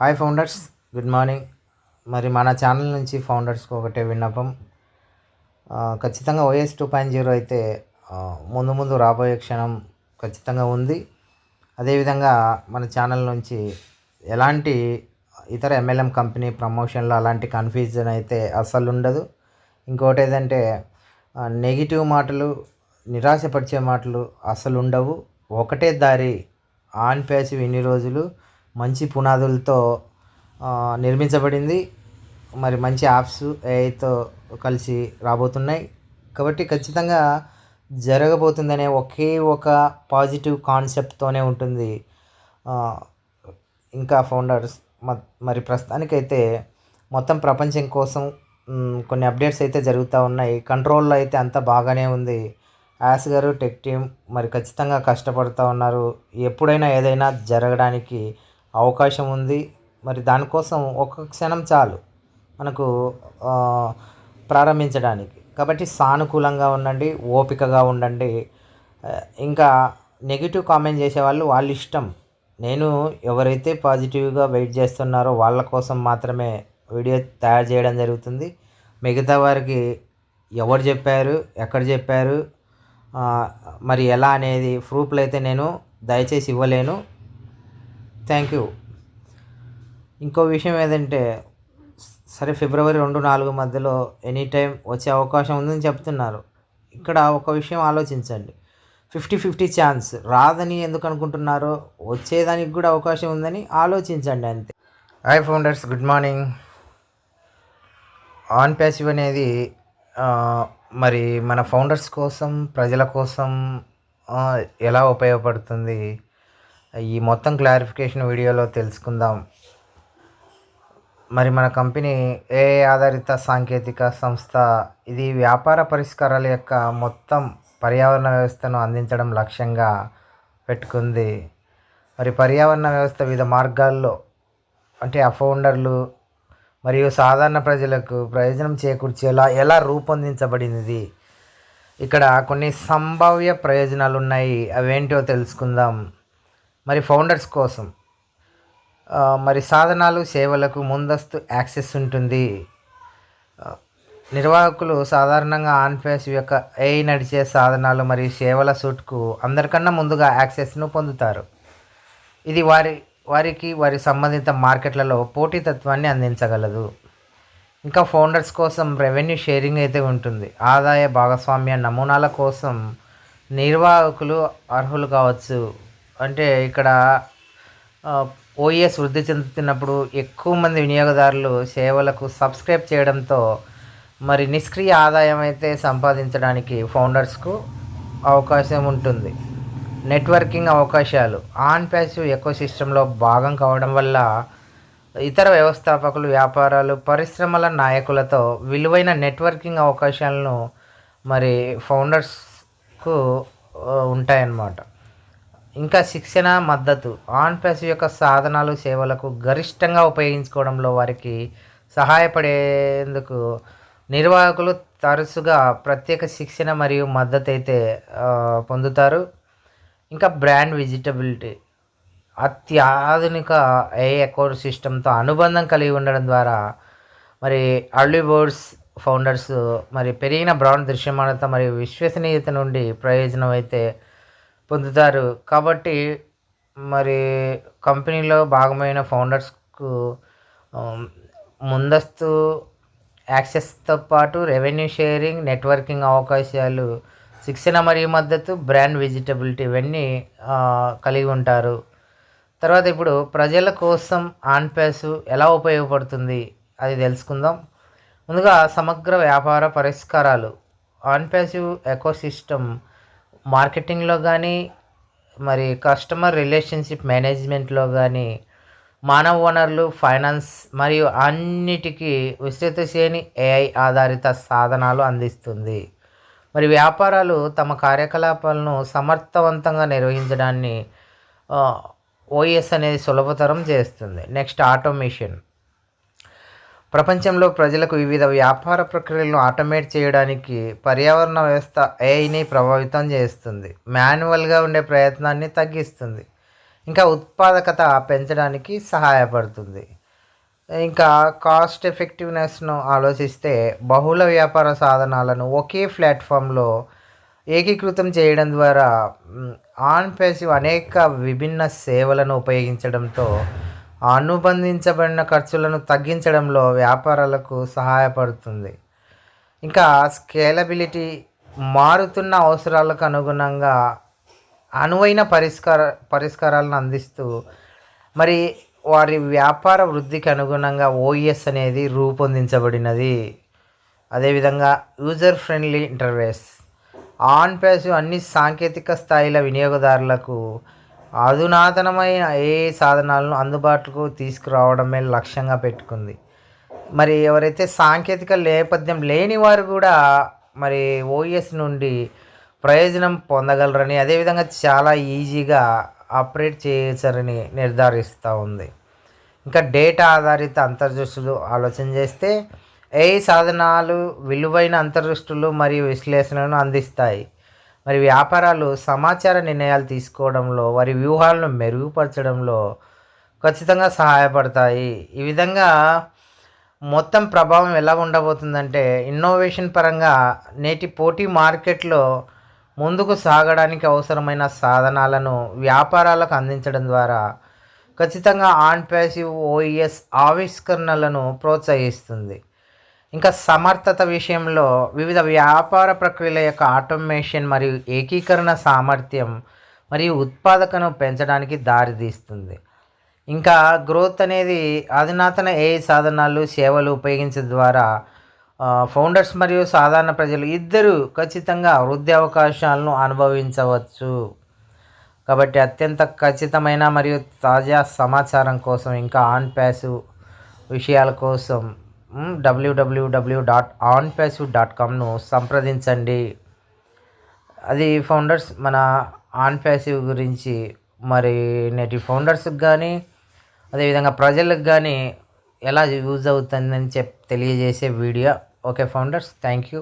Hi founders good morning మరి మన channel నుంచి ఫౌండర్స్కి ఒకటే విన్నపం. ఖచ్చితంగా ఓఎస్ టూ పాయింట్ జీరో అయితే ముందు ముందు రాబోయే క్షణం ఖచ్చితంగా ఉంది. అదేవిధంగా మన ఛానల్ నుంచి ఎలాంటి ఇతర ఎంఎల్ఎం కంపెనీ ప్రమోషన్లో అలాంటి కన్ఫ్యూజన్ అయితే అస్సలు ఉండదు. ఇంకోటి ఏదంటే నెగిటివ్ మాటలు నిరాశపరిచే మాటలు అసలు ఉండవు. ఒకటే దారి ఆన్ ప్యాసివ్ ఇన్ని రోజులు మంచి పునాదులతో నిర్మించబడింది. మరి మంచి యాప్స్ ఏఐతో కలిసి రాబోతున్నాయి. కాబట్టి ఖచ్చితంగా జరగబోతుందనే ఒకే ఒక పాజిటివ్ కాన్సెప్ట్తోనే ఉంటుంది ఇంకా ఫౌండర్స్. మ- మరి ప్రస్తుతానికైతే మొత్తం ప్రపంచం కోసం కొన్ని అప్డేట్స్ అయితే జరుగుతూ ఉన్నాయి. కంట్రోల్లో అయితే అంతా బాగానే ఉంది. యాస్ గారు టెక్ టీమ్ మరి ఖచ్చితంగా కష్టపడుతూ ఉన్నారు. ఎప్పుడైనా ఏదైనా జరగడానికి అవకాశం ఉంది. మరి దానికోసం ఒక క్షణం చాలు మనకు ప్రారంభించడానికి. కాబట్టి సానుకూలంగా ఉండండి ఓపికగా ఉండండి. ఇంకా నెగిటివ్ కామెంట్ చేసే వాళ్ళు వాళ్ళ ఇష్టం. నేను ఎవరైతే పాజిటివ్గా వెయిట్ చేస్తున్నారో వాళ్ళ కోసం మాత్రమే వీడియో తయారు చేయడం జరుగుతుంది. మిగతా వారికి ఎవరు చెప్పారు ఎక్కడ చెప్పారు మరి ఎలా అనేది ప్రూఫ్లు అయితే నేను దయచేసి ఇవ్వలేను. Thank you. ఇంకో విషయం ఏదంటే సరే ఫిబ్రవరి రెండు నాలుగు మధ్యలో ఎనీ టైం వచ్చే అవకాశం ఉందని చెప్తున్నారు. ఇక్కడ ఒక విషయం ఆలోచించండి. Fifty fifty chance. రాదని ఎందుకు అనుకుంటున్నారో వచ్చేదానికి కూడా అవకాశం ఉందని ఆలోచించండి అంతే. Hi founders good morning. ONPASSIVE అనేది మరి మన ఫౌండర్స్ కోసం ప్రజల కోసం ఎలా ఉపయోగపడుతుంది? ఈ మొత్తం క్లారిఫికేషన్ వీడియోలో తెలుసుకుందాం. మరి మన కంపెనీ ఏ ఆధారిత సాంకేతిక సంస్థ ఇది వ్యాపార పరిష్కారాల యొక్క మొత్తం పర్యావరణ వ్యవస్థను అందించడం లక్ష్యంగా పెట్టుకుంది. మరి పర్యావరణ వ్యవస్థ వివిధ మార్గాల్లో అంటే అఫౌండర్లు మరియు సాధారణ ప్రజలకు ప్రయోజనం చేకూర్చేలా ఎలా రూపొందించబడినది ఇక్కడ కొన్ని సంభావ్య ప్రయోజనాలు ఉన్నాయి అవేంటో తెలుసుకుందాం. మరి ఫౌండర్స్ కోసం మరి సాధనాలు సేవలకు ముందస్తు యాక్సెస్ ఉంటుంది. నిర్వాహకులు సాధారణంగా ఆన్ ఫేస్ యొక్క ఏఐ నడిచే సాధనాలు మరియు సేవల సూట్కు అందరికన్నా ముందుగా యాక్సెస్ను పొందుతారు. ఇది వారి వారికి వారి సంబంధిత మార్కెట్లలో పోటీతత్వాన్ని అందించగలదు. ఇంకా ఫౌండర్స్ కోసం రెవెన్యూ షేరింగ్ అయితే ఉంటుంది. ఆదాయ భాగస్వామ్య నమూనాల కోసం నిర్వాహకులు అర్హులు కావచ్చు. అంటే ఇక్కడ ఓఎస్ వృద్ధి చెందుతున్నప్పుడు ఎక్కువ మంది వినియోగదారులు సేవలకు సబ్స్క్రైబ్ చేయడంతో మరి నిష్క్రియ ఆదాయం అయితే సంపాదించడానికి ఫౌండర్స్కు అవకాశం ఉంటుంది. నెట్వర్కింగ్ అవకాశాలు ఆన్ ప్యాసివ్ ఎకో సిస్టంలో భాగం కావడం వల్ల ఇతర వ్యవస్థాపకులు వ్యాపారాలు పరిశ్రమల నాయకులతో విలువైన నెట్వర్కింగ్ అవకాశాలను మరి ఫౌండర్స్కు ఉంటాయన్నమాట. ఇంకా శిక్షణ మద్దతు ఆన్ ప్యాస్ యొక్క సాధనాలు సేవలకు గరిష్టంగా ఉపయోగించుకోవడంలో వారికి సహాయపడేందుకు నిర్వాహకులు తరచుగా ప్రత్యేక శిక్షణ మరియు మద్దతు అయితే పొందుతారు. ఇంకా బ్రాండ్ విజిటబిలిటీ. అత్యాధునిక ఏ అకౌంట్ సిస్టంతో అనుబంధం కలిగి ఉండడం ద్వారా మరి అర్లీ బోర్డ్స్ ఫౌండర్స్ మరి పెరిగిన బ్రాండ్ దృశ్యమానత మరియు విశ్వసనీయత నుండి ప్రయోజనం అయితే పొందుతారు. కాబట్టి మరి కంపెనీలో భాగమైన ఫౌండర్స్కు ముందస్తు యాక్సెస్తో పాటు రెవెన్యూ షేరింగ్ నెట్వర్కింగ్ అవకాశాలు శిక్షణ మరియు మద్దతు బ్రాండ్ విజిటబిలిటీ ఇవన్నీ కలిగి ఉంటారు. తర్వాత ఇప్పుడు ప్రజల కోసం ఆన్ ప్యాసు ఎలా ఉపయోగపడుతుంది అది తెలుసుకుందాం. ముందుగా సమగ్ర వ్యాపార పరిష్కారాలు. ఆన్ ప్యాసివ్ ఎకోసిస్టమ్ మార్కెటింగ్లో కానీ మరి కస్టమర్ రిలేషన్షిప్ మేనేజ్మెంట్లో కానీ మానవ వనరులు ఫైనాన్స్ మరియు అన్నిటికీ విస్తృత శ్రేణి ఏఐ ఆధారిత సాధనాలు అందిస్తుంది. మరి వ్యాపారాలు తమ కార్యకలాపాలను సమర్థవంతంగా నిర్వహించడాన్ని ఓఎస్ అనేది సులభతరం చేస్తుంది. Next automation. ప్రపంచంలో ప్రజలకు వివిధ వ్యాపార ప్రక్రియలను ఆటోమేట్ చేయడానికి పర్యావరణ వ్యవస్థ ఏఐని ప్రభావితం చేస్తుంది. మాన్యువల్గా ఉండే ప్రయత్నాన్ని తగ్గిస్తుంది. ఇంకా ఉత్పాదకత పెంచడానికి సహాయపడుతుంది. ఇంకా కాస్ట్ ఎఫెక్టివ్నెస్ను ఆలోచిస్తే బహుళ వ్యాపార సాధనాలను ఒకే ప్లాట్ఫామ్లో ఏకీకృతం చేయడం ద్వారా ఆన్ పేసివ్ అనేక విభిన్న సేవలను ఉపయోగించడంతో అనుబంధించబడిన ఖర్చులను తగ్గించడంలో వ్యాపారాలకు సహాయపడుతుంది. ఇంకా స్కేలబిలిటీ మారుతున్న అవసరాలకు అనుగుణంగా అనువైన పరిష్కార పరిష్కారాలను అందిస్తూ మరి వారి వ్యాపార వృద్ధికి అనుగుణంగా ఓఎస్ అనేది రూపొందించబడినది. అదేవిధంగా user friendly interface on face అన్ని సాంకేతిక స్థాయిల వినియోగదారులకు అధునాతనమైన ఏ సాధనాలను అందుబాటుకు తీసుకురావడమే లక్ష్యంగా పెట్టుకుంది. మరి ఎవరైతే సాంకేతిక నేపథ్యం లేని వారు కూడా మరి ఓఎస్ నుండి ప్రయోజనం పొందగలరని అదేవిధంగా చాలా ఈజీగా ఆపరేట్ చేయవచ్చని నిర్ధారిస్తూ ఉంది. ఇంకా డేటా ఆధారిత అంతర్దృష్టులు ఆలోచన చేస్తే ఏ సాధనాలు విలువైన అంతర్దృష్టులు మరియు విశ్లేషణలను అందిస్తాయి? మరి వ్యాపారాలు సమాచార నిర్ణయాలు తీసుకోవడంలో వారి వ్యూహాలను మెరుగుపరచడంలో ఖచ్చితంగా సహాయపడతాయి. ఈ విధంగా మొత్తం ప్రభావం ఎలా ఉండబోతుందంటే ఇన్నోవేషన్ పరంగా నేటి పోటీ మార్కెట్లో ముందుకు సాగడానికి అవసరమైన సాధనాలను వ్యాపారాలకు అందించడం ద్వారా ఖచ్చితంగా ఆన్ ప్యాసివ్ ఓఈఎస్ ఆవిష్కరణలను ప్రోత్సహిస్తుంది. ఇంకా సమర్థత విషయంలో వివిధ వ్యాపార ప్రక్రియల యొక్క ఆటోమేషన్ మరియు ఏకీకరణ సామర్థ్యం మరియు ఉత్పాదకను పెంచడానికి దారితీస్తుంది. ఇంకా గ్రోత్ అనేది అధునాతన ఏ సాధనాలు సేవలు ఉపయోగించడం ద్వారా ఫౌండర్స్ మరియు సాధారణ ప్రజలు ఇద్దరు ఖచ్చితంగా వృద్ధి అవకాశాలను అనుభవించవచ్చు. కాబట్టి అత్యంత ఖచ్చితమైన మరియు తాజా సమాచారం కోసం ఇంకా ఆన్ ప్యాసివ్ విషయాల కోసం డబ్ల్యూడబ్ల్యూడబ్ల్యూ డాట్ ఆన్ ప్యాసివ్ డాట్ కామ్ను సంప్రదించండి. అది ఫౌండర్స్ మన ఆన్ ప్యాసివ్ గురించి మరి నేటి ఫౌండర్స్కి కానీ అదేవిధంగా ప్రజలకు కానీ ఎలా యూజ్ అవుతుందని చెప్ తెలియజేసే video okay founders thank you